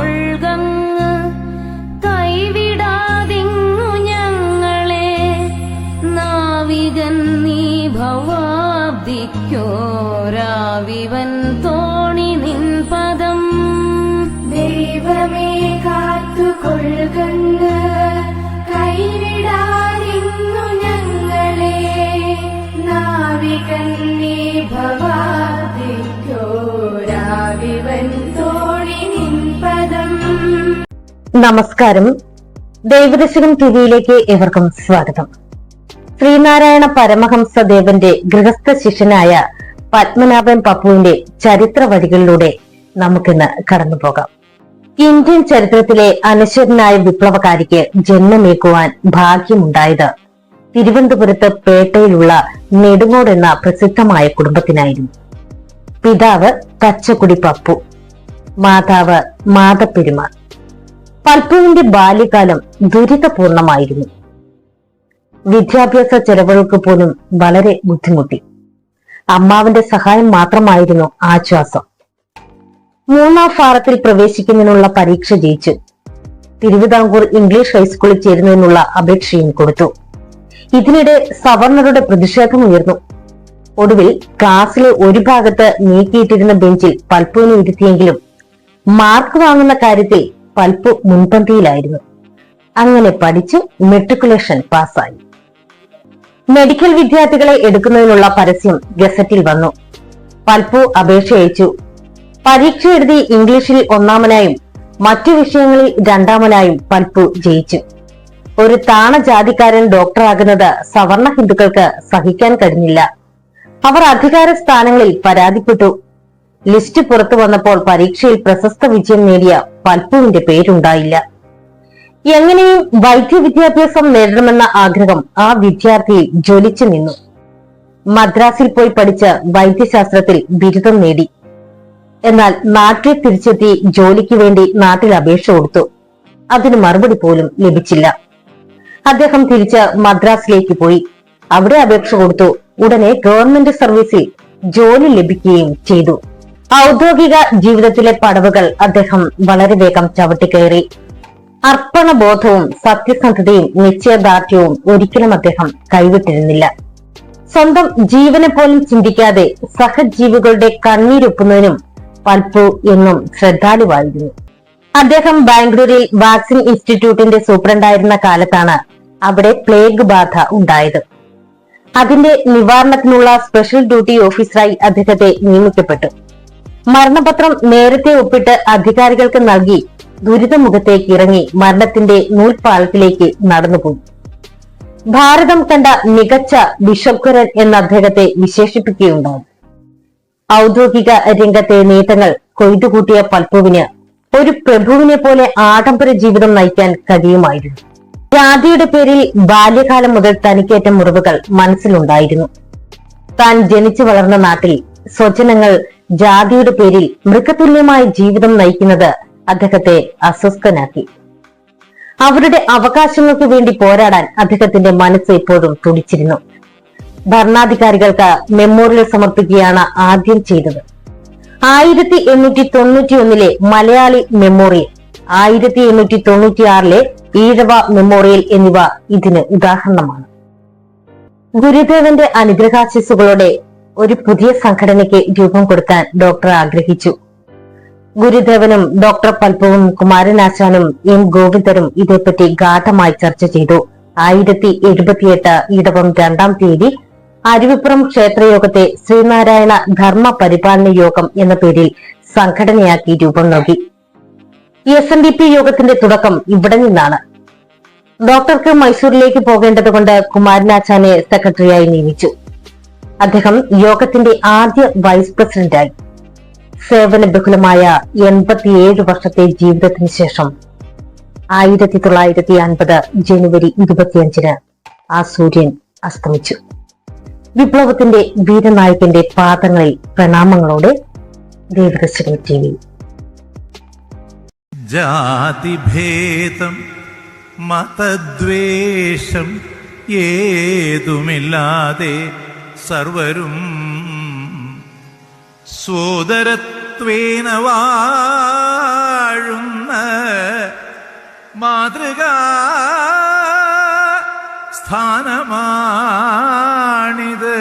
കൊൾകങ്ങ് കൈവിടാതിങ്ങു ഞങ്ങളെ. നാവികൻ നീ തോണി നിൻ പദം. ദൈവമേ കൈവിടാതിങ്ങു ഞങ്ങളെ. നാവികൻ നീ നമസ്കാരം. ദൈവദശകം ടിവിയിലേക്ക് ഏവർക്കും സ്വാഗതം. ശ്രീനാരായണ പരമഹംസ ദേവന്റെ ഗൃഹസ്ഥ ശിഷ്യനായ പത്മനാഭൻ പപ്പുവിന്റെ ചരിത്ര വഴികളിലൂടെ നമുക്കിന്ന് കടന്നു പോകാം. ഇന്ത്യൻ ചരിത്രത്തിലെ അനശ്വരനായ വിപ്ലവകാരിക്ക് ജന്മമേക്കുവാൻ ഭാഗ്യമുണ്ടായത് തിരുവനന്തപുരത്ത് പേട്ടയിലുള്ള നെടുങ്ങോട് എന്ന പ്രസിദ്ധമായ കുടുംബത്തിനായിരുന്നു. പിതാവ് തച്ചക്കുടി പപ്പു മാതാവ് മാതപ്പെരുമാൾ. പൽപ്പുവിന്റെ ബാല്യകാലം ദുരിതപൂർണമായിരുന്നു. വിദ്യാഭ്യാസ ചെലവുകൾക്ക് പോലും വളരെ ബുദ്ധിമുട്ടി. അമ്മാവിന്റെ സഹായം മാത്രമായിരുന്നു ആശ്വാസം. മൂന്നാം ഫാറത്തിൽ പ്രവേശിക്കുന്നതിനുള്ള പരീക്ഷ ജയിച്ചു. തിരുവിതാംകൂർ ഇംഗ്ലീഷ് ഹൈസ്കൂളിൽ ചേരുന്നതിനുള്ള അപേക്ഷയും കൊടുത്തു. ഇതിനിടെ സവർണറുടെ പ്രതിഷേധം ഉയർന്നു. ഒടുവിൽ ക്ലാസ്സിലെ ഒരു ഭാഗത്ത് നീക്കിയിട്ടിരുന്ന ബെഞ്ചിൽ പൽപ്പുവിനെ ഇരുത്തിയെങ്കിലും മാർക്ക് വാങ്ങുന്ന കാര്യത്തിൽ പൽപ്പു മുൻപന്തിയിലായിരുന്നു. അങ്ങനെ പഠിച്ച് മെട്രിക്കുലേഷൻ പാസ്സായി. മെഡിക്കൽ വിദ്യാർത്ഥികളെ എടുക്കുന്നതിനുള്ള പരസ്യം ഗസറ്റിൽ വന്നു. പൽപ്പു അപേക്ഷ അയച്ചു പരീക്ഷ എഴുതി ഇംഗ്ലീഷിൽ ഒന്നാമനായും മറ്റു വിഷയങ്ങളിൽ രണ്ടാമനായും പൽപ്പു ജയിച്ചു. ഒരു താണ ജാതിക്കാരൻ ഡോക്ടറാകുന്നത് സവർണ ഹിന്ദുക്കൾക്ക് സഹിക്കാൻ കഴിഞ്ഞില്ല. അവർ അധികാര സ്ഥാനങ്ങളിൽ പരാതിപ്പെട്ടു. ലിസ്റ്റ് പുറത്തു വന്നപ്പോൾ പരീക്ഷയിൽ പ്രശസ്ത വിജയം നേടിയ പൽപ്പുവിന്റെ പേരുണ്ടായില്ല. എങ്ങനെയും വൈദ്യ വിദ്യാഭ്യാസം നേടണമെന്ന ആഗ്രഹം ആ വിദ്യാർത്ഥിയിൽ ജ്വലിച്ചു നിന്നു. മദ്രാസിൽ പോയി പഠിച്ച വൈദ്യശാസ്ത്രത്തിൽ ബിരുദം നേടി. എന്നാൽ നാട്ടിൽ തിരിച്ചെത്തി ജോലിക്ക് വേണ്ടി നാട്ടിൽ അപേക്ഷ കൊടുത്തു. അതിന് മറുപടി പോലും ലഭിച്ചില്ല. അദ്ദേഹം തിരിച്ച് മദ്രാസിലേക്ക് പോയി. അവിടെ അപേക്ഷ കൊടുത്തു. ഉടനെ ഗവൺമെന്റ് സർവീസിൽ ജോലി ലഭിക്കുകയും ചെയ്തു. ഔദ്യോഗിക ജീവിതത്തിലെ പടവുകൾ അദ്ദേഹം വളരെ വേഗം ചവിട്ടിക്കയറി. അർപ്പണബോധവും സത്യസന്ധതയും നിശ്ചയദാർഢ്യവും ഒരിക്കലും അദ്ദേഹം കൈവിട്ടിരുന്നില്ല. സ്വന്തം ജീവനെ പോലും ചിന്തിക്കാതെ സഹജീവികളുടെ കണ്ണീരൊപ്പുന്നതിനും പൽപ്പു എന്നും ശ്രദ്ധാലുവായിരുന്നു. അദ്ദേഹം ബാംഗ്ലൂരിൽ വാക്സിൻ ഇൻസ്റ്റിറ്റ്യൂട്ടിന്റെ സൂപ്രണ്ടായിരുന്ന കാലത്താണ് അവിടെ പ്ലേഗ് ബാധ ഉണ്ടായത്. അതിന്റെ നിവാരണത്തിനുള്ള സ്പെഷ്യൽ ഡ്യൂട്ടി ഓഫീസറായി അദ്ദേഹത്തെ നിയമിക്കപ്പെട്ടു. മരണപത്രം നേരത്തെ ഒപ്പിട്ട് അധികാരികൾക്ക് നൽകി ദുരിതമുഖത്തേക്ക് ഇറങ്ങി മരണത്തിന്റെ നൂൽപ്പാലത്തിലേക്ക് നടന്നുപോയി. ഭാരതം കണ്ട മികച്ച ബിഷപ്കരൻ എന്ന അദ്ദേഹത്തെ വിശേഷിപ്പിക്കുകയുണ്ടായി. ഔദ്യോഗിക രംഗത്തെ നേട്ടങ്ങൾ കൊയ്തുകൂട്ടിയ പൽപ്പുവിന് ഒരു പ്രഭുവിനെ പോലെ ആഡംബര ജീവിതം നയിക്കാൻ കഴിയുമായിരുന്നു. ജാതിയുടെ പേരിൽ ബാല്യകാലം മുതൽ തനിക്കേറ്റ മുറിവുകൾ മനസ്സിലുണ്ടായിരുന്നു. താൻ ജനിച്ചു വളർന്ന നാട്ടിൽ സ്വജനങ്ങൾ ജാതിയുടെ പേരിൽ മൃഗതുല്യമായ ജീവിതം നയിക്കുന്നത് അദ്ദേഹത്തെ അസ്വസ്ഥനാക്കി. അവരുടെ അവകാശങ്ങൾക്ക് വേണ്ടി പോരാടാൻ അദ്ദേഹത്തിന്റെ മനസ്സ് എപ്പോഴും തുടിച്ചിരുന്നു. ഭരണാധികാരികൾക്ക് മെമ്മോറിയൽ സമർപ്പിക്കുകയാണ് ആദ്യം ചെയ്തത്. ആയിരത്തി എണ്ണൂറ്റി തൊണ്ണൂറ്റി ഒന്നിലെ മലയാളി മെമ്മോറിയൽ ആയിരത്തി എണ്ണൂറ്റി തൊണ്ണൂറ്റി ആറിലെ ഈഴവ മെമ്മോറിയൽ എന്നിവ ഇതിന് ഉദാഹരണമാണ്. ഗുരുദേവന്റെ അനുഗ്രഹാശിസുകളോടെ ഒരു പുതിയ സംഘടനയ്ക്ക് രൂപം കൊടുക്കാൻ ഡോക്ടർ ആഗ്രഹിച്ചു. ഗുരുദേവനും ഡോക്ടർ പൽപവും കുമാരനാശാനും എം ഗോവിന്ദനും ഇതേപ്പറ്റി ഗാഠമായി ചർച്ച ചെയ്തു. ആയിരത്തി എഴുപത്തിയെട്ട് ഇടവം രണ്ടാം തീയതി അരുവിപ്പുറം ക്ഷേത്രയോഗത്തെ ശ്രീനാരായണ ധർമ്മ പരിപാലന യോഗം എന്ന പേരിൽ സംഘടനയാക്കി രൂപം നൽകി. എസ് എൻ ഡി പി യോഗത്തിന്റെ തുടക്കം ഇവിടെ നിന്നാണ്. ഡോക്ടർക്ക് മൈസൂരിലേക്ക് പോകേണ്ടതുകൊണ്ട് കുമാരനാശാനെ സെക്രട്ടറിയായി നിയമിച്ചു. അദ്ദേഹം യോഗത്തിന്റെ ആദ്യ വൈസ് പ്രസിഡന്റായി. സേവന ബഹുലമായ എൺപത്തിയേഴ് വർഷത്തെ ജീവിതത്തിന് ശേഷം ആയിരത്തി തൊള്ളായിരത്തി അൻപത് ജനുവരി ഇരുപത്തിയഞ്ചിന് ആ സൂര്യൻ അസ്തമിച്ചു. വിപ്ലവത്തിന്റെ വീരനായകന്റെ പാദങ്ങളിൽ പ്രണാമങ്ങളോടെ ദേവദർശനം ടി വി. ജാതിഭേദം മതദ്വേഷം ഏതുമില്ലാതെ സർവരും സോദരത്വേന വാഴുന്ന മാതൃകാ സ്ഥാനമാണിത്.